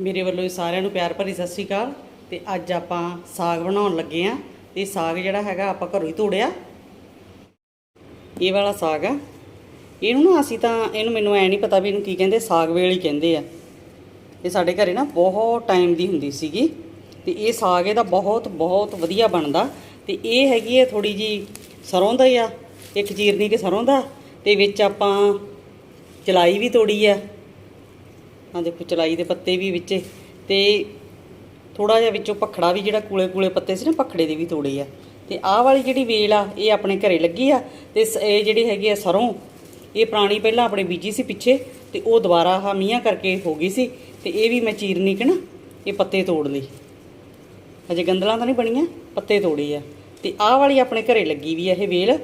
ਮੇਰੇ ਵੱਲੋਂ ਸਾਰਿਆਂ ਨੂੰ ਪਿਆਰ ਭਰੀ ਸਤਿ ਸ਼੍ਰੀ ਅਕਾਲ। ਤੇ ਅੱਜ ਆਪਾਂ ਸਾਗ ਬਣਾਉਣ ਲੱਗੇ ਆਂ ਤੇ ਸਾਗ ਜਿਹੜਾ ਹੈਗਾ ਆਪਾਂ ਘਰੋਂ ਹੀ ਤੋੜਿਆ। ਇਹ ਵਾਲਾ ਸਾਗ ਆ। ਇਹਨੂੰ ਨਾ ਅਸੀਂ ਤਾਂ ਇਹਨੂੰ ਮੈਨੂੰ ਐ ਨਹੀਂ ਪਤਾ ਵੀ ਇਹਨੂੰ ਕੀ ਕਹਿੰਦੇ, ਸਾਗ ਵੇਲ ਹੀ ਕਹਿੰਦੇ ਆ। ਇਹ ਸਾਡੇ ਘਰੇ ਨਾ ਬਹੁਤ ਟਾਈਮ ਦੀ ਹੁੰਦੀ ਸੀਗੀ ਤੇ ਇਹ ਸਾਗ ਇਹਦਾ ਬਹੁਤ ਬਹੁਤ ਵਧੀਆ ਬਣਦਾ। ਤੇ ਇਹ ਹੈਗੀ ਹੈ ਥੋੜੀ ਜੀ ਸਰੋਂ ਦਾ ਹੀ ਆ। ਇੱਕ ਜੀਰਨੀ ਕੇ ਸਰੋਂ ਦਾ। ਤੇ ਵਿੱਚ ਆਪਾਂ ਚਲਾਈ ਵੀ ਤੋੜੀ ਆ। ਆ ਦੇਖੋ, ਚਲਾਈ ਦੇ ਪੱਤੇ ਵੀ ਵਿੱਚ ਤੇ ਥੋੜਾ ਜਿਹਾ ਵਿੱਚੋਂ ਪਖੜਾ ਵੀ ਜਿਹੜਾ ਕੂਲੇ ਕੂਲੇ ਪੱਤੇ ਸੀ ਨਾ ਪਖੜੇ ਦੇ ਵੀ ਤੋੜੇ ਆ। ਤੇ ਆਹ ਵਾਲੀ ਜਿਹੜੀ ਵੇਲ ਆ, ਇਹ ਆਪਣੇ ਘਰੇ ਲੱਗੀ ਆ ਤੇ ਸ- ਇਹ ਜਿਹੜੀ ਹੈਗੀ ਆ ਸਰੋਂ, ਇਹ ਪੁਰਾਣੀ ਪਹਿਲਾਂ ਆਪਣੇ ਬੀਜੀ ਸੀ ਪਿੱਛੇ ਤੇ ਉਹ ਦੁਬਾਰਾ ਆ ਮੀਆਂ ਕਰਕੇ ਹੋ ਗਈ ਸੀ ਤੇ ਇਹ ਵੀ ਮੈਂ ਚੀਰਨੀ ਕਿ ਨਾ, ਇਹ ਪੱਤੇ ਤੋੜ ਲਈ ਅਜੇ ਗੰਦਲਾਂ ਤਾਂ ਨਹੀਂ ਬਣੀਆਂ, ਪੱਤੇ ਤੋੜੇ ਆ। ਤੇ ਆਹ ਵਾਲੀ ਆਪਣੇ ਘਰੇ ਲੱਗੀ ਵੀ ਆ ਇਹ ਵੇਲ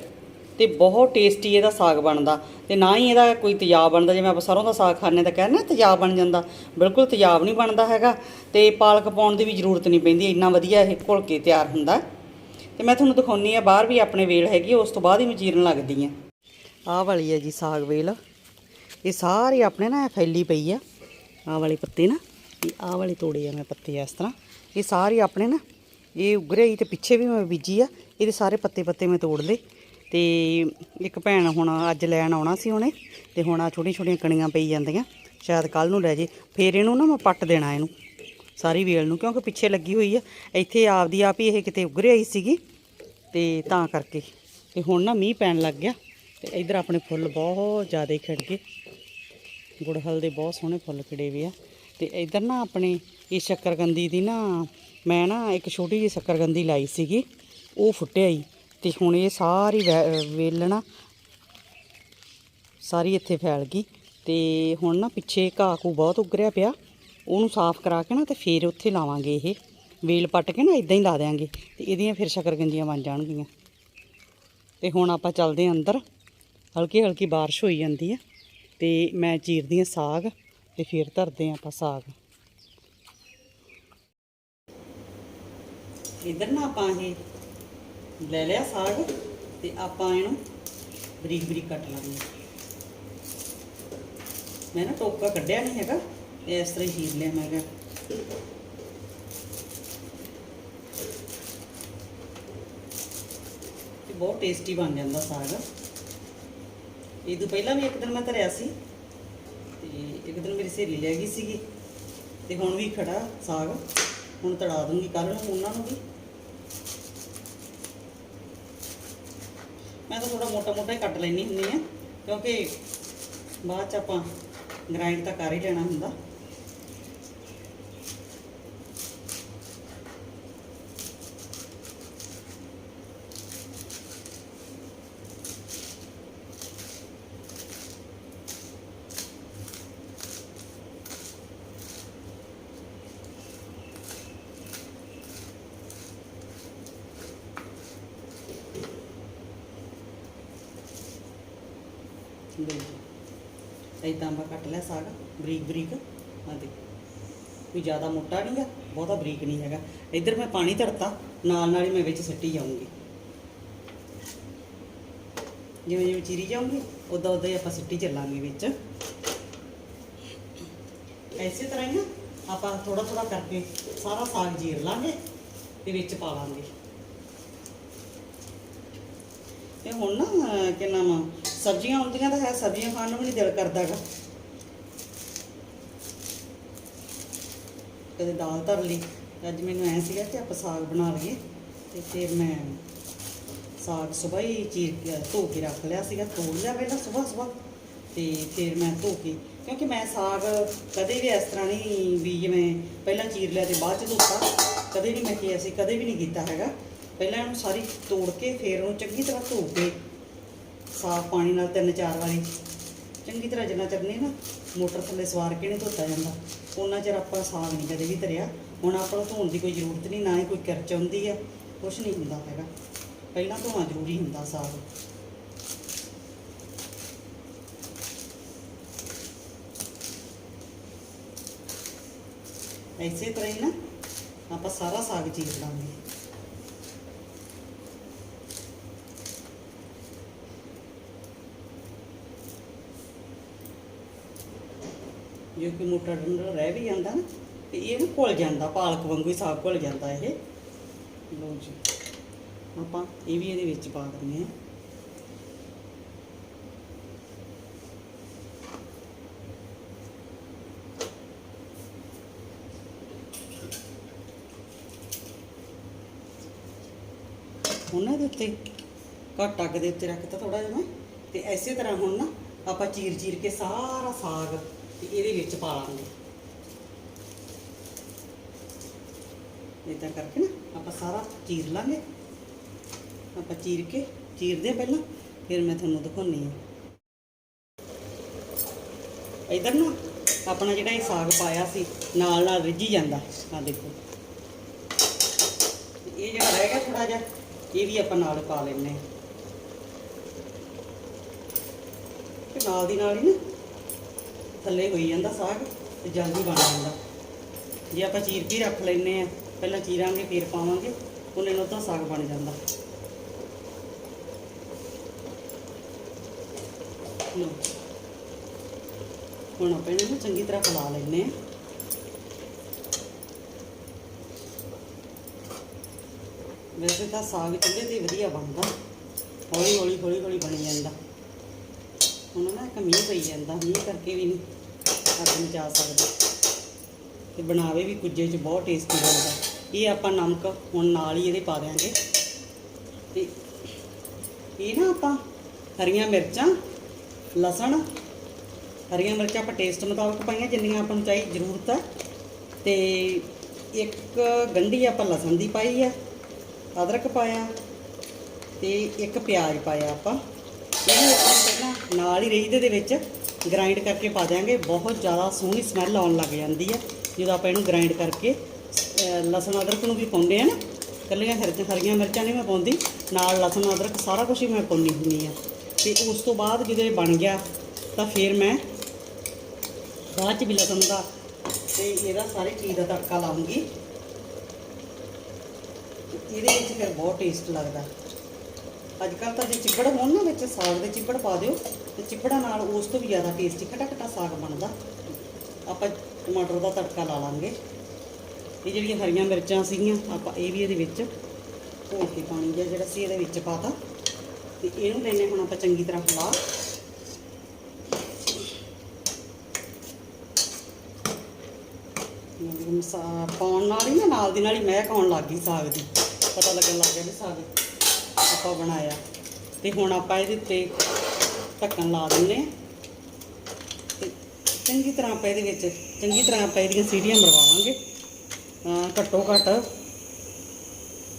ਤੇ ਬਹੁਤ ਟੇਸਟੀ ਇਹਦਾ ਸਾਗ ਬਣਦਾ। ਤੇ ਨਾ ਹੀ ਇਹਦਾ ਕੋਈ ਤੇਜ਼ਾਬ ਬਣਦਾ, ਜਿਵੇਂ ਆਪਾਂ ਸਰੋਂ ਦਾ ਸਾਗ ਖਾਣੇ ਤਾਂ ਕਹਿੰਦੇ ਨਾ ਤੇਜ਼ਾਬ ਬਣ ਜਾਂਦਾ। ਬਿਲਕੁਲ ਤੇਜ਼ਾਬ ਨਹੀਂ ਬਣਦਾ ਹੈਗਾ ਤੇ ਪਾਲਕ ਪਾਉਣ ਦੀ ਵੀ ਜ਼ਰੂਰਤ ਨਹੀਂ ਪੈਂਦੀ, ਇੰਨਾ ਵਧੀਆ ਇਹ ਘੁਲ ਕੇ ਤਿਆਰ ਹੁੰਦਾ। ਤੇ ਮੈਂ ਤੁਹਾਨੂੰ ਦਿਖਾਉਣੀ ਆ ਬਾਹਰ ਵੀ ਆਪਣੇ ਵੇਲ ਹੈਗੀ, ਉਸ ਤੋਂ ਬਾਅਦ ਹੀ ਮੈਂ ਚੀਰਨ ਲੱਗਦੀ ਆ। ਆਹ ਵਾਲੀ ਹੈ ਜੀ ਸਾਗ ਵੇਲ। ਇਹ ਸਾਰੀ ਆਪਣੇ ਨਾ ਫੈਲੀ ਪਈ ਆ। ਆਹ ਵਾਲੇ ਪੱਤੇ ਨਾ ਇਹ ਆਹ ਵਾਲੇ ਤੋੜੇ ਆ ਮੈਂ ਪੱਤੇ ਇਸ ਤਰ੍ਹਾਂ। ਇਹ ਸਾਰੇ ਆਪਣੇ ਨਾ, ਇਹ ਉਗਰੇ ਹੀ ਤੇ ਪਿੱਛੇ ਵੀ ਮੈਂ ਬੀਜੀ ਆ, ਇਹਦੇ ਸਾਰੇ ਪੱਤੇ ਪੱਤੇ ਮੈਂ ਤੋੜ ਲਏ। ਤੇ ਇੱਕ ਭੈਣ ਹੁਣ ਅੱਜ ਲੈਣ ਆਉਣਾ ਸੀ ਉਹਨੇ, ਤੇ ਹੁਣ ਆ ਛੋਟੀਆਂ ਛੋਟੀਆਂ ਕਣੀਆਂ ਪਈ ਜਾਂਦੀਆਂ, ਸ਼ਾਇਦ ਕੱਲ ਨੂੰ ਲੈ ਜੇ, ਫੇਰ ਇਹਨੂੰ ਨਾ ਮੈਂ ਪੱਟ ਦੇਣਾ ਇਹਨੂੰ, ਸਾਰੀ ਵੇਲ ਨੂੰ, ਕਿਉਂਕਿ ਪਿੱਛੇ ਲੱਗੀ ਹੋਈ ਆ, ਇੱਥੇ ਆਪਦੀ ਆਪ ਹੀ ਇਹ ਕਿਤੇ ਉਗਰੇ ਆਈ ਸੀਗੀ, ਤੇ ਤਾਂ ਕਰਕੇ, ਤੇ ਹੁਣ ਨਾ ਮੀਂਹ ਪੈਣ ਲੱਗ ਗਿਆ, ਤੇ ਇਧਰ ਆਪਣੇ ਫੁੱਲ ਬਹੁਤ ਜ਼ਿਆਦਾ ਖਿੜ ਗਏ, ਗੁੜਹਲ ਦੇ ਬਹੁਤ ਸੋਹਣੇ ਫੁੱਲ ਖਿੜੇ ਵੀ ਆ, ਤੇ ਇਧਰ ਨਾ ਆਪਣੇ ਇਹ ਸ਼ੱਕਰਗੰਦੀ ਦੀ ਨਾ, ਮੈਂ ਨਾ ਇੱਕ ਛੋਟੀ ਜਿਹੀ ਸ਼ੱਕਰਗੰਦੀ ਲਾਈ ਸੀਗੀ, ਉਹ ਫੁੱਟਿਆ ਹੀ ਤੇ ਹੁਣ ਇਹ ਸਾਰੀ ਵੈ- ਵੇਲਣਾ ਸਾਰੀ ਇੱਥੇ ਫੈਲ ਗਈ ਤੇ ਹੁਣ ਨਾ ਪਿੱਛੇ ਘਾਹ ਕੂ ਬਹੁਤ ਉਗਰਿਆ ਪਿਆ। ਉਹਨੂੰ ਸਾਫ਼ ਕਰਾ ਕੇ ਨਾ ਤੇ ਫੇਰ ਉੱਥੇ ਲਾਵਾਂਗੇ ਇਹ। ਵੇਲ ਪੱਟ ਕੇ ਨਾ ਇਦਾਂ ਹੀ ਲਾ ਦੇਾਂਗੇ ਤੇ ਇਹਦੀਆਂ ਫਿਰ ਸ਼ਕਰਗੰਜੀਆਂ ਬਣ ਜਾਣਗੀਆਂ। ਤੇ ਹੁਣ ਆਪਾਂ ਚੱਲਦੇ ਹਾਂ ਅੰਦਰ। ਹਲਕੀ ਹਲਕੀ ਬਾਰਿਸ਼ ਹੋਈ ਜਾਂਦੀ ਆ ਤੇ ਮੈਂ ਚੀਰਦੀ ਹਾਂ ਸਾਗ ਤੇ ਫਿਰ ਧਰਦੇ ਹਾਂ ਆਪਾਂ ਸਾਗ। ਇਧਰ ਨਾ ਆਪਾਂ ਇਹ ਲੈ ਲਿਆ ਸਾਗ ਤੇ ਆਪਾਂ ਇਹਨੂੰ ਬਰੀਕ ਬਰੀਕ ਕੱਟ ਲਾਂਗੇ। ਮੈਂ ਨਾ ਟੋਕਾ ਕੱਢਿਆ ਨਹੀਂ ਹੈਗਾ ਤੇ ਇਸ ਤਰ੍ਹਾਂ ਹੀ ਚੀਰ ਲਿਆ ਮੈਂ ਕਿਹਾ। ਤੇ ਬਹੁਤ ਟੇਸਟੀ ਬਣ ਜਾਂਦਾ ਸਾਗ। ਇਹ ਤੋਂ ਪਹਿਲਾਂ ਵੀ ਇੱਕ ਦਿਨ ਮੈਂ ਧਰਿਆ ਸੀ ਤੇ ਇੱਕ ਦਿਨ ਮੇਰੀ ਸਹੇਲੀ ਲੈ ਗਈ ਸੀਗੀ ਤੇ ਹੁਣ ਵੀ ਖੜਾ ਸਾਗ। ਹੁਣ ਤੜਾ ਦੂੰਗੀ ਕੱਲ ਨੂੰ ਉਹਨਾਂ ਨੂੰ ਵੀ। ਤਾਂ ਥੋੜਾ ਮੋਟਾ ਮੋਟਾ ਹੀ ਕੱਟ ਲੈਣੀ ਹੁੰਦੀ ਆ ਕਿਉਂਕਿ ਬਾਅਦ ਚ ਆਪਾਂ ਗ੍ਰਾਈਂਡ ਤਾਂ ਕਰ ਹੀ ਲੈਣਾ ਹੁੰਦਾ। ਬਿਲਕੁਲ ਇਦਾਂ ਆਪਾਂ ਕੱਟ ਲਿਆ ਸਾਗ ਬਰੀਕ ਬਰੀਕ ਆ ਦੇ ਕੋਈ ਜ਼ਿਆਦਾ ਮੋਟਾ ਨਹੀਂ ਆ ਬਹੁਤਾ ਬਰੀਕ ਨਹੀਂ ਹੈਗਾ। ਇੱਧਰ ਮੈਂ ਪਾਣੀ ਧਰਤਾ ਨਾਲ ਨਾਲ ਹੀ ਮੈਂ ਵਿੱਚ ਸਿੱਟੀ ਜਾਊਂਗੀ। ਜਿਵੇਂ ਜਿਵੇਂ ਚੀਰੀ ਜਾਊਂਗੀ ਉਦਾਂ ਉਦਾਂ ਹੀ ਆਪਾਂ ਸਿੱਟੀ ਚੱਲਾਂਗੇ ਵਿੱਚ। ਐਸੇ ਤਰ੍ਹਾਂ ਹੀ ਨਾ ਆਪਾਂ ਥੋੜਾ ਥੋੜਾ ਕਰਕੇ ਸਾਰਾ ਸਾਗ ਜੀਰ ਲਾਂਗੇ ਤੇ ਵਿੱਚ ਪਾ ਲਾਂਗੇ। ਤੇ ਹੁਣ ਨਾ ਅਹ, ਕੀ ਨਾਮ ਸਬਜ਼ੀਆਂ ਹੁੰਦੀਆਂ ਤਾਂ ਹੈ, ਸਬਜ਼ੀਆਂ ਖਾਣ ਨੂੰ ਵੀ ਨਹੀਂ ਦਿਲ ਕਰਦਾਗਾ। ਕਦੇ ਦਾਲ ਧਰ ਲਈ। ਅੱਜ ਮੈਨੂੰ ਐ ਸੀਗਾ ਕਿ ਆਪਾਂ ਸਾਗ ਬਣਾ ਲਈਏ ਤੇ ਫਿਰ ਮੈਂ ਸਾਗ ਸਵੇਰ ਹੀ ਚੀਰ ਕੇ ਧੋ ਕੇ ਰੱਖ ਲਿਆ ਸੀਗਾ ਤੋੜ ਲਿਆ ਪਹਿਲਾਂ ਸਵੇਰ ਸਵੇਰ ਤੇ ਫਿਰ ਮੈਂ ਧੋ ਕੇ, ਕਿਉਂਕਿ ਮੈਂ ਸਾਗ ਕਦੇ ਵੀ ਇਸ ਤਰ੍ਹਾਂ ਨਹੀਂ ਵੀ ਜਿਵੇਂ ਪਹਿਲਾਂ ਚੀਰ ਲਿਆ ਤੇ ਬਾਅਦ ਚ ਧੋਤਾ, ਕਦੇ ਨਹੀਂ ਮੈਂ ਕਿਹਾ ਸੀ, ਕਦੇ ਵੀ ਨਹੀਂ ਕੀਤਾ ਹੈਗਾ। ਪਹਿਲਾਂ ਇਹਨੂੰ ਸਾਰੀ ਤੋੜ ਕੇ ਫਿਰ ਉਹਨੂੰ ਚੰਗੀ ਤਰ੍ਹਾਂ ਧੋ ਕੇ ਸਾਫ਼ ਪਾਣੀ ਨਾਲ ਤਿੰਨ ਚਾਰ ਵਾਰੀ। ਚੰਗੀ ਤਰ੍ਹਾਂ ਜਿੰਨਾ ਚਿਰ ਨਹੀਂ ਨਾ ਮੋਟਰ ਥੱਲੇ ਸਵਾਰ ਕੇ ਨਹੀਂ ਧੋਤਾ ਜਾਂਦਾ ਉਹਨਾਂ ਚਿਰ ਆਪਾਂ ਸਾਗ ਨਹੀਂ ਕਦੇ ਵੀ ਧਰਿਆ। ਹੁਣ ਆਪਾਂ ਨੂੰ ਧੋਣ ਦੀ ਕੋਈ ਜ਼ਰੂਰਤ ਨਹੀਂ, ਨਾ ਹੀ ਕੋਈ ਕਿਰਚ ਆਉਂਦੀ ਆ, ਕੁਛ ਨਹੀਂ ਹੁੰਦਾ ਹੈਗਾ। ਪਹਿਲਾਂ ਧੋਣਾ ਜ਼ਰੂਰੀ ਹੁੰਦਾ ਸਾਗ। ਐਸੇ ਤਰ੍ਹਾਂ ਹੀ ਨਾ ਆਪਾਂ ਸਾਰਾ ਸਾਗ ਚੀਰ ਲਾਂਗੇ। ਜੋ ਕਿ ਮੋਟਾ ਡੰਡਾ ਰਹਿ ਵੀ ਜਾਂਦਾ ਨਾ, ਤੇ ਇਹ ਨਾ ਘੁਲ ਜਾਂਦਾ, ਪਾਲਕ ਵਾਂਗੂ ਹੀ ਸਾਗ ਘੁਲ ਜਾਂਦਾ ਇਹ। ਲਓ ਜੀ, ਆਪਾਂ ਇਹ ਵੀ ਇਹਦੇ ਵਿੱਚ ਪਾ ਦਿੰਦੇ ਹਾਂ। ਉਹਨਾਂ ਦੇ ਉੱਤੇ ਘੱਟ ਅੱਗ ਦੇ ਉੱਤੇ ਰੱਖਤਾ ਥੋੜਾ ਜਿਹਾ ਮੈਂ ਤੇ ਐਸੇ ਤਰ੍ਹਾਂ ਹੁਣ ਨਾ ਆਪਾਂ ਚੀਰ ਚੀਰ ਕੇ ਸਾਰਾ ਸਾਗ ਤੇ ਇਹਦੇ ਵਿੱਚ ਪਾ ਲਾਂਗੇ। ਇਦਾਂ ਕਰਕੇ ਨਾ ਆਪਾਂ ਸਾਰਾ ਚੀਰ ਲਾਂਗੇ। ਆਪਾਂ ਚੀਰ ਕੇ ਚੀਰਦੇ ਹਾਂ ਪਹਿਲਾਂ, ਫਿਰ ਮੈਂ ਤੁਹਾਨੂੰ ਦਿਖਾਉਣੀ ਆ ਇਧਰ ਨਾ ਆਪਣਾ ਜਿਹੜਾ ਇਹ ਸਾਗ ਪਾਇਆ ਸੀ, ਨਾਲ ਨਾਲ ਰਿੱਝੀ ਜਾਂਦਾ। ਆ ਦੇਖੋ। ਇਹ ਜਿਹੜਾ ਰਹਿ ਗਿਆ ਥੋੜਾ ਜਿਹਾ, ਇਹ ਵੀ ਆਪਾਂ ਨਾਲ ਪਾ ਲੈਣੇ ਹਾਂ। ਨਾਲ ਦੀ ਨਾਲ ਹੀ ਨਾ ਥੱਲੇ ਹੋਈ ਜਾਂਦਾ ਸਾਗ ਤੇ ਜਲਦੀ ਬਣ ਜਾਂਦਾ। ਜੇ ਆਪਾਂ ਚੀਰ ਕੇ ਰੱਖ ਲੈਨੇ ਆ ਪਹਿਲਾਂ ਚੀਰਾਂਗੇ, ਫਿਰ ਪਾਵਾਂਗੇ, ਉਹਨੇ ਨੂੰ ਤਾਂ ਸਾਗ ਬਣ ਜਾਂਦਾ। ਲਓ। ਹੁਣ ਆਪਾਂ ਇਹਨੂੰ ਚੰਗੀ ਤਰ੍ਹਾਂ ਪਲਾ ਲੈਨੇ ਆ ਵੈਸੇ ਤਾਂ ਸਾਗ ਚੁੱਲ੍ਹੇ ਤੇ ਵਧੀਆ ਬਣਦਾ। ਹੌਲੀ ਹੌਲੀ ਹੌਲੀ ਹੌਲੀ ਬਣ ਜਾਂਦਾ। ਹੁਣ ਨਾ ਇੱਕ ਮੀਂਹ ਪਈ ਜਾਂਦਾ, ਮੀਂਹ ਕਰਕੇ ਵੀ ਨਹੀਂ ਅੱਗ ਮਚਾ ਸਕਦਾ। ਤੇ ਬਣਾਵੇ ਵੀ ਕੁੱਜੇ 'ਚ ਬਹੁਤ ਟੇਸਟੀ ਬਣਦਾ। ਇਹ ਆਪਾਂ ਨਮਕ ਹੁਣ ਨਾਲ ਹੀ ਇਹਦੇ ਪਾ ਦਿਆਂਗੇ। ਤੇ ਇਹ ਨਾ ਆਪਾਂ ਹਰੀਆਂ ਮਿਰਚਾਂ, ਲਸਣ, ਹਰੀਆਂ ਮਿਰਚਾਂ ਆਪਾਂ ਟੇਸਟ ਮੁਤਾਬਕ ਪਾਈਆਂ, ਜਿੰਨੀਆਂ ਆਪਾਂ ਨੂੰ ਚਾਹੀ ਜ਼ਰੂਰਤ ਹੈ ਤੇ ਇੱਕ ਗੰਢੀ ਆਪਾਂ ਲਸਣ ਦੀ ਪਾਈ ਆ, ਅਦਰਕ ਪਾਇਆ ਤੇ ਇੱਕ ਪਿਆਜ਼ ਪਾਇਆ ਆਪਾਂ। ਇਹਨੂੰ ਨਾਲ ਹੀ ਰੇਜਦੇ ਦੇ ਵਿੱਚ ਗ੍ਰਾਈਂਡ ਕਰਕੇ ਪਾ ਦਿਆਂਗੇ। ਬਹੁਤ ਜ਼ਿਆਦਾ ਸੋਹਣੀ ਸਮੈਲ ਆਉਣ ਲੱਗ ਜਾਂਦੀ ਹੈ। ਜਦੋਂ ਆਪਾਂ ਇਹਨੂੰ ਗ੍ਰਾਈਂਡ ਕਰਕੇ ਲਸਣ ਅਦਰਕ ਨੂੰ ਵੀ ਪਾਉਂਦੇ ਆ ਨਾ ਕੱਲੀਆਂ ਹਰੀਆਂ ਮਿਰਚਾਂ ਨਹੀਂ ਮੈਂ ਪਾਉਂਦੀ। ਨਾਲ ਲਸਣ ਅਦਰਕ ਸਾਰਾ ਕੁਝ ਹੀ ਮੈਂ ਪਾਉਂਦੀ ਹੁੰਦੀ ਆ ਤੇ ਉਸ ਤੋਂ ਬਾਅਦ ਜਦੋਂ ਇਹ ਬਣ ਗਿਆ, ਤਾਂ ਫਿਰ ਮੈਂ ਬਾਅਦ ਚ ਵੀ ਲਸਣ ਦਾ ਤੇ ਇਹਦਾ ਸਾਰੇ ਚੀਜ਼ ਦਾ ਤੜਕਾ ਲਾਉਂਗੀ। ਇਹਦੇ ਵਿੱਚ ਫਿਰ ਬਹੁਤ ਟੇਸਟ ਲੱਗਦਾ। ਅੱਜ ਕੱਲ ਤਾਂ ਜੇ ਚਿੱਬੜ ਹੋਣ ਨਾ ਵਿੱਚ, ਸਾਗ ਦੇ ਚਿੱਬੜ ਪਾ ਦਿਓ। ਤੇ ਚਿੱਬੜਾਂ ਨਾਲ ਉਸ ਤੋਂ ਵੀ ਜ਼ਿਆਦਾ ਟੇਸਟੀ ਖਟਾ ਖਟਾ ਸਾਗ ਬਣਦਾ। ਆਪਾਂ ਟਮਾਟਰ ਦਾ ਤੜਕਾ ਲਾ ਲਾਂਗੇ। ਇਹ ਜਿਹੜੀਆਂ ਹਰੀਆਂ ਮਿਰਚਾਂ ਸੀਗੀਆਂ, ਆਪਾਂ ਇਹ ਵੀ ਇਹਦੇ ਵਿੱਚ ਧੋ ਕੇ ਪਾਣੀ ਜਿਹਾ ਜਿਹੜਾ ਸੀ ਇਹਦੇ ਵਿੱਚ ਪਾਤਾ। ਤੇ ਇਹਨੂੰ ਲੈਨੇ ਹੁਣ ਆਪਾਂ ਚੰਗੀ ਤਰ੍ਹਾਂ ਹਿਲਾ। ਮਸਾ, ਪਾਉਣ ਨਾਲ ਹੀ ਨਾ, ਨਾਲ ਦੀ ਨਾਲ ਹੀ ਮਹਿਕ ਆਉਣ ਲੱਗ ਗਈ ਸਾਗ ਦੀ। ਪਤਾ ਲੱਗਣ ਲੱਗ ਗਿਆ ਵੀ ਸਾਗ ਆਪਾਂ ਬਣਾਇਆ। ਤੇ ਹੁਣ ਆਪਾਂ ਇਹਦੇ ਉੱਤੇ ਢੱਕਣ ਲਾ ਦਿੰਦੇ ਹਾਂ ਤੇ ਚੰਗੀ ਤਰ੍ਹਾਂ ਆਪਾਂ ਇਹਦੇ ਵਿੱਚ, ਚੰਗੀ ਤਰ੍ਹਾਂ ਆਪਾਂ ਇਹਦੀਆਂ ਸੀਟੀਆਂ ਮਰਵਾਵਾਂਗੇ। ਘੱਟੋ ਘੱਟ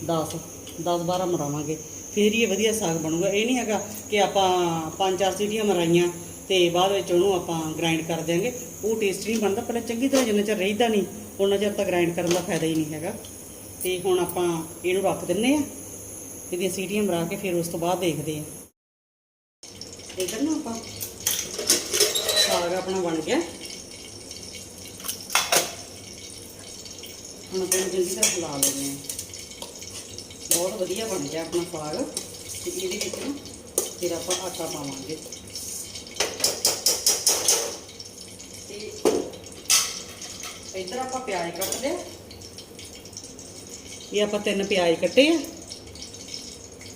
10 10 12 ਮਰਾਵਾਂਗੇ। ਫਿਰ ਹੀ ਇਹ ਵਧੀਆ ਸਾਗ ਬਣੂਗਾ। ਇਹ ਨਹੀਂ ਹੈਗਾ ਕਿ ਆਪਾਂ ਪੰਜ ਚਾਰ ਸੀਟੀਆਂ ਮਰਾਈਆਂ ਤੇ ਬਾਅਦ ਵਿੱਚ ਉਹਨੂੰ ਆਪਾਂ ਗ੍ਰਾਈਂਡ ਕਰ ਦਿਆਂਗੇ। ਉਹ ਟੇਸਟ ਨਹੀਂ ਬਣਦਾ। ਪਹਿਲਾਂ ਚੰਗੀ ਤਰ੍ਹਾਂ ਜਿੰਨਾ ਚਿਰ ਰਹਿਦਾ ਨਹੀਂ, ਉਹਨਾਂ ਚਿਰ ਤਾਂ ਗ੍ਰਾਈਂਡ ਕਰਨ ਦਾ ਫਾਇਦਾ ਹੀ ਨਹੀਂ ਹੈਗਾ। ਤੇ ਹੁਣ ਆਪਾਂ ਇਹਨੂੰ ਰੱਖ ਦਿੰਨੇ ਆ। ਇਹਦੀਆਂ ਸੀਟੀਆਂ ਮਰਾ ਕੇ ਫਿਰ ਉਸ ਤੋਂ ਬਾਅਦ ਦੇਖਦੇ ਆ। ਇਧਰ ਨੂੰ ਆਪਾਂ। ਸਾਗ ਆਪਣਾ ਬਣ ਗਿਆ। ਹੁਣ ਆਪਾਂ ਇਹਨੂੰ ਚੰਗੀ ਤਰ੍ਹਾਂ ਹਿਲਾ ਲੈਂਦੇ ਹਾਂ। ਬਹੁਤ ਵਧੀਆ ਬਣ ਗਿਆ ਆਪਣਾ ਸਾਗ। ਤੇ ਇਹਦੇ ਵਿੱਚ ਨਾ ਫਿਰ ਆਪਾਂ ਆਟਾ ਪਾਵਾਂਗੇ। ਤੇ ਇੱਧਰ ਆਪਾਂ ਪਿਆਜ਼ ਕੱਟ ਲਿਆ ਇਹ ਆਪਾਂ ਤਿੰਨ ਪਿਆਜ਼ ਕੱਟੇ ਆ।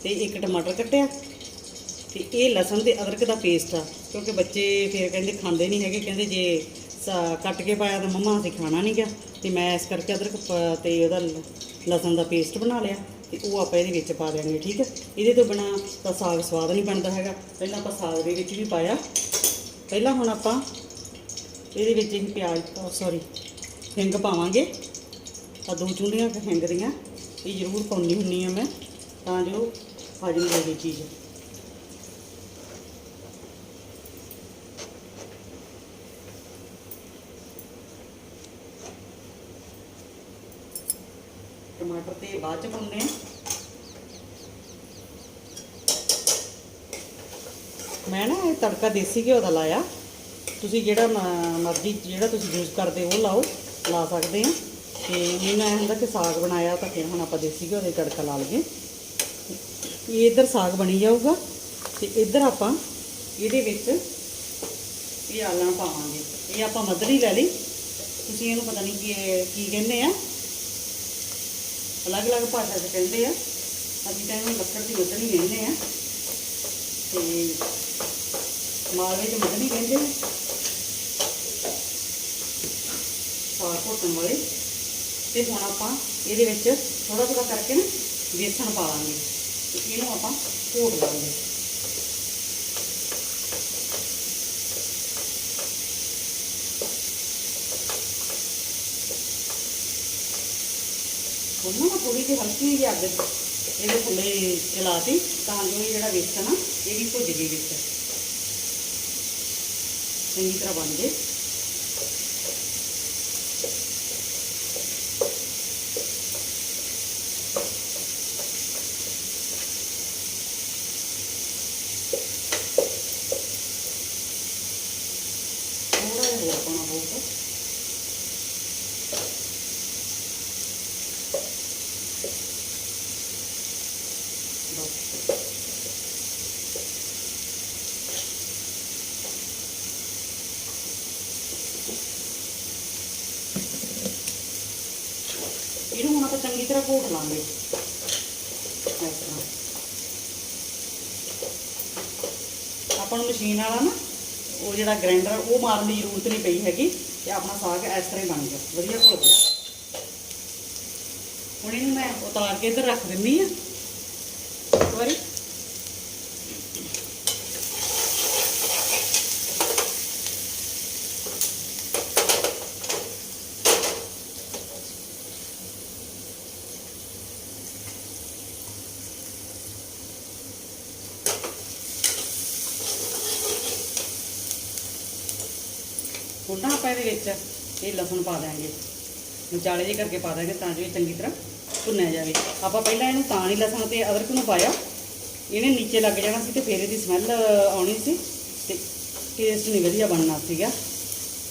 ਤੇ ਇੱਕ ਟਮਾਟਰ ਕੱਟਿਆ। ਤੇ ਇਹ ਲਸਣ ਤੇ ਅਦਰਕ ਦਾ ਪੇਸਟ ਆ, ਕਿਉਂਕਿ ਬੱਚੇ ਫਿਰ ਕਹਿੰਦੇ ਖਾਂਦੇ ਨਹੀਂ ਹੈਗੇ, ਕਹਿੰਦੇ ਜੇ ਸਾ- ਕੱਟ ਕੇ ਪਾਇਆ ਤਾਂ ਮੰਮਾ ਅਸੀਂ ਖਾਣਾ ਨਹੀਂ ਗਿਆ ਤੇ ਮੈਂ ਇਸ ਕਰਕੇ ਅਦਰਕ ਪ- ਤੇ ਉਹਦਾ ਲ- ਲਸਣ ਦਾ ਪੇਸਟ ਬਣਾ ਲਿਆ, ਤੇ ਉਹ ਆਪਾਂ ਇਹਦੇ ਵਿੱਚ ਪਾ ਦਿਆਂਗੇ, ਠੀਕ ਹੈ ਇਹਦੇ ਤੋਂ ਬਿਨਾ ਤਾਂ ਸਾਗ ਸਵਾਦ ਨਹੀਂ ਬਣਦਾ ਹੈਗਾ। ਪਹਿਲਾਂ ਆਪਾਂ ਸਾਗ ਦੇ ਵਿੱਚ ਵੀ ਪਾਇਆ। ਪਹਿਲਾਂ ਹੁਣ ਆਪਾਂ ਇਹਦੇ ਵਿੱਚ ਹੀ ਪਿਆਜ਼ ਸੌਰੀ ਹਿੰਗ ਪਾਵਾਂਗੇ। ਆ ਦੋ ਚੁੰਡੀਆਂ ਹਿੰਗ ਦੀਆਂ। ਇਹ ਜ਼ਰੂਰ ਪਾਉਣੀ ਹੁੰਨੀ ਆ ਮੈਂ, ਤਾਂ ਜੋ ਹਜਮ ਹੋ ਜਾਏ ਚੀਜ਼ ਟਮਾਟਰ ਤੇ ਬਾਅਦ ਚ ਪਾਉਂਦੇ ਆ ਮੈਂ ਨਾ ਇਹ ਤੜਕਾ ਦੇਸੀ ਘਿਓ ਦਾ ਲਾਇਆ। ਤੁਸੀਂ ਜਿਹੜਾ ਮਰਜ਼ੀ ਜਿਹੜਾ ਤੁਸੀਂ ਯੂਜ਼ ਕਰਦੇ ਉਹ ਲਾਓ, ਲਾ ਸਕਦੇ ਆ ਤੇ ਮੈਨੂੰ ਹੁੰਦਾ ਕਿ ਸਾਗ ਬਣਾਇਆ ਤਾਂ ਫਿਰ ਹੁਣ ਆਪਾਂ ਦੇਸੀ ਘਿਓ ਦਾ ਤੜਕਾ ਲਾ ਲਈਏ। ਇਹ ਇੱਧਰ ਸਾਗ ਬਣੀ ਜਾਊਗਾ ਤੇ ਇੱਧਰ ਆਪਾਂ ਇਹਦੇ ਵਿੱਚ ਇਹ ਆਲਾਂ ਪਾਵਾਂਗੇ। ਇਹ ਆਪਾਂ ਮਧਰੀ ਲੈ ਲਈ। ਤੁਸੀਂ ਇਹਨੂੰ ਪਤਾ ਨਹੀਂ ਕੀ ਕੀ ਕਹਿੰਦੇ ਆ? ਅਲੱਗ-ਅਲੱਗ ਭਾਸ਼ਾ 'ਚ ਕਹਿੰਦੇ ਆ। ਅਸੀਂ ਤਾਂ ਇਹਨੂੰ ਲੱਕੜ ਦੀ ਮੱਧਣੀ ਕਹਿੰਦੇ ਆ। ਤੇ ਮਾਲਵੇ 'ਚ ਮੱਧਣੀ ਕਹਿੰਦੇ ਆ। ਸਾਗ ਘੋਟਣ ਵਾਲੇ। ਤੇ ਹੁਣ ਆਪਾਂ ਇਹਦੇ ਵਿੱਚ ਥੋੜਾ ਥੋੜਾ ਕਰਕੇ ਨਾ ਬੇਸਣ ਪਾ ਲਾਂਗੇ। ਇਹਨੂੰ ਆਪਾਂ ਘੋਟ ਲਾਂਗੇ। ਉਹਨਾਂ ਨੂੰ ਥੋੜੀ ਜਿਹੀ ਹਲਕੀ ਜਿਹੀ ਅੱਗ ਇਹਦੇ ਥੱਲੇ ਚਲਾਤੀ ਤਾਂ ਜੋ ਇਹ ਜਿਹੜਾ ਬੇਸਣ ਆ ਇਹ ਵੀ ਭੁੱਜ ਜੇ ਵਿੱਚ ਚੰਗੀ ਤਰ੍ਹਾਂ ਬਣ ਜੇ ਥੋੜਾ ਜਿਹਾ ਹੋਰ ਪਾਉਣਾ ਪਊਗਾ ਬਸ ਇਹਨੂੰ ਹੁਣ ਆਪਾਂ ਚੰਗੀ ਤਰ੍ਹਾਂ ਘੋਟ ਲਾਂਗੇ। ਇਸ ਤਰ੍ਹਾਂ। ਆਪਾਂ ਨੂੰ ਮਸ਼ੀਨ ਵਾਲਾ ਨਾ, ਉਹ ਜਿਹੜਾ ਗ੍ਰਾਈਂਡਰ ਉਹ ਮਾਰਨ ਦੀ ਜ਼ਰੂਰਤ ਨਹੀਂ ਪਈ ਹੈਗੀ ਤੇ ਆਪਣਾ ਸਾਗ ਇਸ ਤਰ੍ਹਾਂ ਹੀ ਬਣ ਗਿਆ। ਵਧੀਆ ਘੁਲ ਗਿਆ। ਹੁਣ ਇਹਨੂੰ ਮੈਂ ਉਤਾਰ ਕੇ ਇੱਧਰ ਰੱਖ ਦਿੰਦੀ ਆ। ਇੱਕ ਵਾਰੀ। ਹੁਣ ਨਾ ਆਪਾਂ ਇਹਦੇ ਵਿੱਚ ਇਹ ਲਸਣ ਪਾ ਦਾਂਗੇ ਵਿਚਾਲੇ ਜਿਹੇ ਕਰਕੇ ਪਾ ਦਾਂਗੇ ਤਾਂ ਜੋ ਇਹ ਚੰਗੀ ਤਰ੍ਹਾਂ ਭੁੰਨਿਆ ਜਾਵੇ। ਆਪਾਂ ਪਹਿਲਾਂ ਇਹਨੂੰ ਤਾਂ ਹੀ ਲਸਣ ਤੇ ਅਦਰਕ ਨੂੰ ਪਾਇਆ। ਇਹਨੇ ਨੀਚੇ ਲੱਗ ਜਾਣਾ ਸੀ ਤੇ ਫਿਰ ਇਹਦੀ ਸਮੈਲ ਆਉਣੀ ਸੀ ਤੇ ਟੇਸਟ ਨਹੀਂ ਵਧੀਆ ਬਣਨਾ ਸੀਗਾ।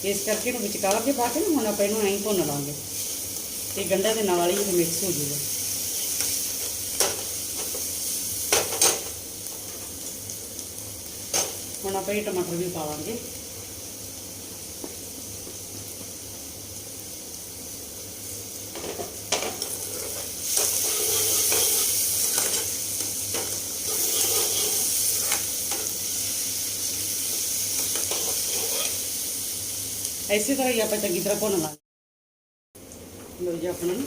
ਇਸ ਕਰਕੇ ਇਹਨੂੰ ਵਿਚਕਾਰ ਕੇ ਪਾ ਕੇ ਨਾ, ਹੁਣ ਆਪਾਂ ਇਹਨੂੰ ਐਂ ਭੁੰਨ ਲਾਂਗੇ। ਤੇ ਗੰਢਾ ਦੇ ਨਾਲ ਹੀ ਇਹ ਮਿਕਸ ਹੋ ਜਾਊਗਾ ਹੁਣ ਆਪਾਂ ਇਹ ਟਮਾਟਰ ਵੀ ਪਾ ਲਾਂਗੇ। ਇਸੇ ਤਰ੍ਹਾਂ ਹੀ ਆਪਾਂ ਚੰਗੀ ਤਰ੍ਹਾਂ ਭੁੰਨ ਲਾਂਗੇ। ਲੋ ਜੀ ਆਪਣਾ ਨਾ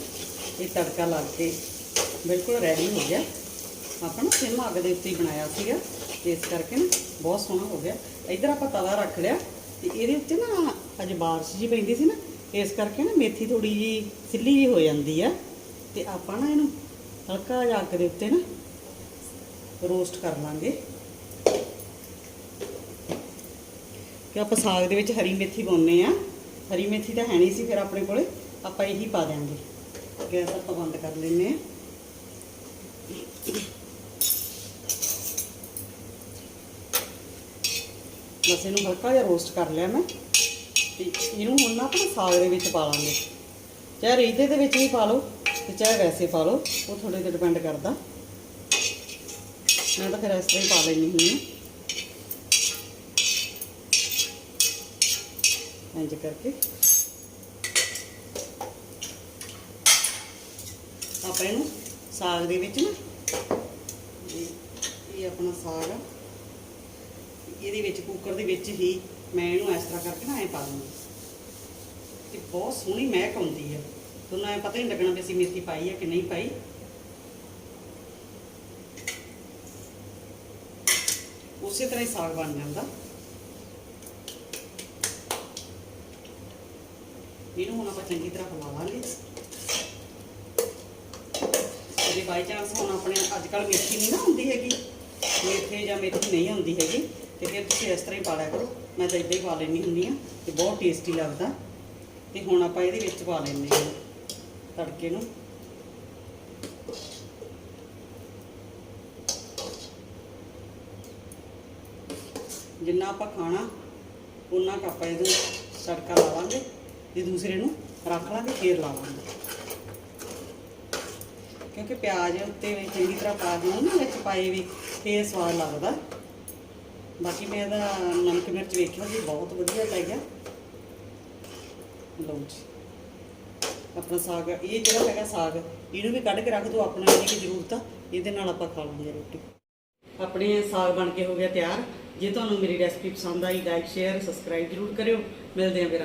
ਇਹ ਤੜਕਾ ਲਾ ਕੇ ਬਿਲਕੁਲ ਰੈਡੀ ਹੋ ਗਿਆ। ਆਪਾਂ ਨਾ ਸਿਮ ਅੱਗ ਦੇ ਉੱਤੇ ਹੀ ਬਣਾਇਆ ਸੀਗਾ। ਤੇ ਇਸ ਕਰਕੇ ਨਾ ਬਹੁਤ ਸੋਹਣਾ ਹੋ ਗਿਆ। ਇੱਧਰ ਆਪਾਂ ਤਵਾ ਰੱਖ ਲਿਆ। ਤੇ ਇਹਦੇ ਉੱਤੇ ਨਾ ਅੱਜ ਬਾਰਿਸ਼ ਜੀ ਪੈਂਦੀ ਸੀ ਨਾ, ਇਸ ਕਰਕੇ ਨਾ ਮੇਥੀ ਥੋੜੀ ਜੀ ਸਿੱਲੀ ਜੀ ਹੋ ਜਾਂਦੀ ਆ। ਤੇ ਆਪਾਂ ਨਾ ਇਹਨੂੰ ਹਲਕਾ ਜਿਹਾ ਅੱਗ ਦੇ ਉੱਤੇ ਨਾ ਰੋਸਟ ਕਰ ਲਾਂਗੇ। ਕਿ ਆਪਾਂ ਸਾਗ ਦੇ ਵਿੱਚ ਹਰੀ ਮੇਥੀ ਪਾਉਂਦੇ ਆ ਹਰੀ ਮੇਥੀ ਤਾਂ ਹੈ ਨਹੀਂ ਸੀ, ਫਿਰ ਆਪਣੇ ਕੋਲੇ ਆਪਾਂ ਇਹੀ ਪਾ ਦਿਆਂਗੇ। ਗੈਸ ਆਪਾਂ ਬੰਦ ਕਰ ਲੈਨੇ ਆ ਬਸ ਇਹਨੂੰ ਹਲਕਾ ਜਿਹਾ ਰੋਸਟ ਕਰ ਲਿਆ ਮੈਂ। ਤੇ ਇਹਨੂੰ ਹੁਣ ਨਾ ਆਪਾਂ ਸਾਗ ਦੇ ਵਿੱਚ ਪਾ ਲਾਂਗੇ। ਚਾਹੇ ਰੇਤੇ ਦੇ ਵਿੱਚ ਵੀ ਪਾ ਲਓ ਤੇ ਚਾਹੇ ਵੈਸੇ ਪਾ ਲਓ, ਉਹ ਤੁਹਾਡੇ ਤੇ ਡਿਪੈਂਡ ਕਰਦਾ। ਮੈਂ ਤਾਂ ਫਿਰ ਇਸ ਤਰ੍ਹਾਂ ਹੀ ਪਾ ਲੈਣੀ ਹੁੰਦੀ ਹਾਂ। ਇੰਜ ਕਰਕੇ। ਆਪਾਂ ਇਹਨੂੰ ਸਾਗ ਦੇ ਵਿੱਚ ਨਾ, ਇਹ ਆਪਣਾ ਸਾਗ ਆ। ਇਹਦੇ ਵਿੱਚ ਕੁੱਕਰ ਦੇ ਵਿੱਚ ਹੀ ਮੈਂ ਇਹਨੂੰ ਇਸ ਤਰ੍ਹਾਂ ਕਰਕੇ ਨਾ ਐ ਪਾ ਦੂੰਗੀ ਤੇ ਬਹੁਤ ਸੋਹਣੀ ਮਹਿਕ ਆਉਂਦੀ ਹੈ ਤੁਹਾਨੂੰ ਐ ਪਤਾ ਹੀ ਨਹੀਂ ਲੱਗਣਾ ਵੀ ਅਸੀਂ ਮੇਥੀ ਪਾਈ ਹੈ ਕਿ ਨਹੀਂ ਪਾਈ। ਉਸੇ ਤਰ੍ਹਾਂ ਹੀ ਸਾਗ ਬਣ ਜਾਂਦਾ। ਇਹਨੂੰ ਹੁਣ ਆਪਾਂ ਚੰਗੀ ਤਰ੍ਹਾਂ ਹਿਲਾ ਜੇ ਬਾਈ ਚਾਂਸ ਹੁਣ ਆਪਣੇ ਅੱਜ ਕੱਲ ਮੇਥੀ ਨਹੀਂ ਨਾ ਹੁੰਦੀ ਹੈਗੀ। ਮੇਥੇ ਜਾਂ ਮੇਥੀ ਨਹੀਂ ਹੁੰਦੀ ਹੈਗੀ। ਤੇ ਫਿਰ ਤੁਸੀਂ ਇਸ ਤਰ੍ਹਾਂ ਹੀ ਪਾ ਲਿਆ ਕਰੋ। ਮੈਂ ਤਾਂ ਇਦਾਂ ਹੀ ਪਾ ਲੈਣੀ ਹੁੰਦੀ ਆ ਤੇ ਬਹੁਤ ਟੇਸਟੀ ਲੱਗਦਾ। ਤੇ ਹੁਣ ਆਪਾਂ ਇਹਦੇ ਵਿੱਚ ਪਾ ਲੈਂਦੇ ਹਾਂ ਤੜਕੇ ਨੂੰ। ਜਿੰਨਾ ਆਪਾਂ ਖਾਣਾ, ਉਨਾ ਕੁ ਆਪਾਂ ਇਹਨੂੰ ਤੜਕਾ ਲਾਵਾਂਗੇ। ਤੇ ਦੂਸਰੇ ਨੂੰ ਰੱਖ ਲਾਂਗੇ ਫੇਰ ਲਾਵਾਂਗੇ। ਕਿਉਂਕਿ ਪਿਆਜ਼ ਉੱਤੇ ਚੰਗੀ ਤਰ੍ਹਾਂ ਪਾ ਦਿਓ ਨਾ, ਵਿੱਚ ਪਾਏ ਵੀ ਫੇਰ ਸਵਾਦ ਲੱਗਦਾ। ਬਾਕੀ ਮੈਂ ਇਹਦਾ ਨਮਕ ਮਿਰਚ ਵੇਖਿਆ ਜੀ ਬਹੁਤ ਵਧੀਆ ਪੈ ਗਿਆ। ਲਓ ਜੀ। ਆਪਣਾ ਸਾਗ, ਇਹ ਜਿਹੜਾ ਹੈਗਾ ਸਾਗ, ਇਹਨੂੰ ਵੀ ਕੱਢ ਕੇ ਰੱਖ ਦਿਓ ਆਪਣਾ ਇੰਨੀ ਜ਼ਰੂਰਤ ਆ, ਇਹਦੇ ਨਾਲ ਆਪਾਂ ਖਾ ਲਾਂਗੇ ਰੋਟੀ। ਆਪਣੇ ਸਾਗ ਬਣ ਕੇ ਹੋ ਗਿਆ ਤਿਆਰ। ਜੇ ਤੁਹਾਨੂੰ ਮੇਰੀ ਰੈਸਪੀ ਪਸੰਦ ਆਈ ਲਾਈਕ ਸ਼ੇਅਰ ਸਬਸਕ੍ਰਾਈਬ ਜ਼ਰੂਰ ਕਰਿਓ। ਮਿਲਦੇ ਹਾਂ ਫਿਰ